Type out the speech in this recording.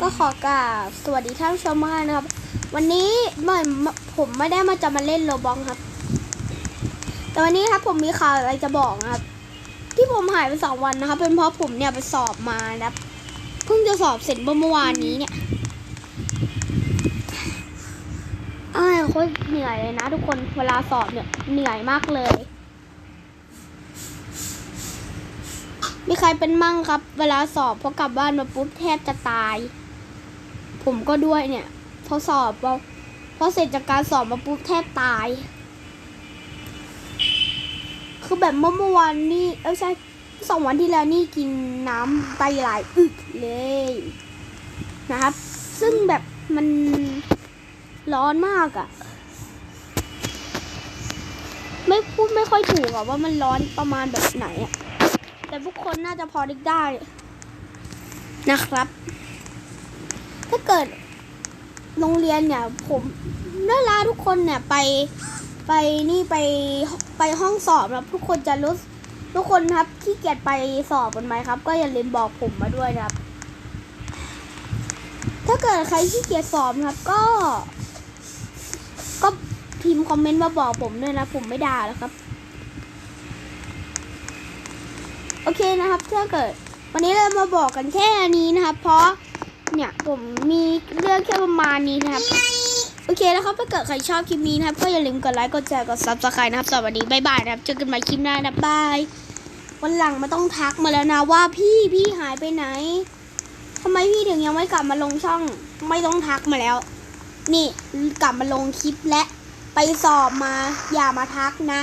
ก็ขอกราบสวัสดีท่านผู้ชมมากนะครับ วันนี้ไม่ผมไม่ได้มาจะมาเล่นโรบองครับ แต่วันนี้ครับผมมีข่าวอะไรจะบอกนะครับ ที่ผมหายไปสองวันนะครับ เป็นเพราะผมเนี่ยไปสอบมานะครับเพิ่งจะสอบเสร็จเมื่อวานนี้เนี่ยอ้ายโคตรเหนื่อยเลยนะทุกคนเวลาสอบเนี่ยเหนื่อยมากเลย มีใครเป็นมั่งครับ เวลาสอบพอกลับบ้านมาปุ๊บแทบจะตาย ผมก็ด้วยเนี่ยพอสอบพอพอเสร็จจากการสอบมาปุ๊บแทบตาย คือแบบเมื่อเมื่อวานนี่เออใช่สองวันที่แล้วนี่กินน้ำไปหลายอึกเลยนะครับ ซึ่งแบบมันร้อนมากอะ่ะ ไม่พูดไม่ค่อยถูกอะว่ามันร้อนประมาณแบบไหนอะ แต่ทุกคนน่าจะพอนึกได้นะครับ ถ้าเกิดโรงเรียนเนี่ย ผมน่าลาทุกคนเนี่ยไปไปนี่ไปไปห้องสอบนะครับทุกคนจะรู้ทุกคนครับที่เกียจไปสอบกันไหมครับ ก็อย่าลืมบอกผมมาด้วยนะครับ ถ้าเกิดใครที่เกียจสอบครับก็ ก็พิมพ์คอมเมนต์มาบอกผมด้วยนะ ผมไม่ด่าแล้วครับ โอเคนะครับถ้าเกิด วันนี้เรามาบอกกันแค่นี้นะครับ เพราะเนี่ยผมมีเรื่องแค่ประมาณนี้นะครับ โอเคแล้วครับถ้าเกิดใครชอบคลิปนี้นะครับ ก็อย่าลืมกดไลค์กดแชร์กดซับสไครต์นะครับสวัสดีบายบายนะครับเจอกันใหม่คลิปหน้านะบายวันหลังมาต้องทักมาแล้วนะว่าพี่พี่หายไปไหนทำไมพี่ถึงยังไม่กลับมาลงช่อง ไม่ต้องทักมาแล้ว นี่กลับมาลงคลิปและไปสอบมาอย่ามาทักนะ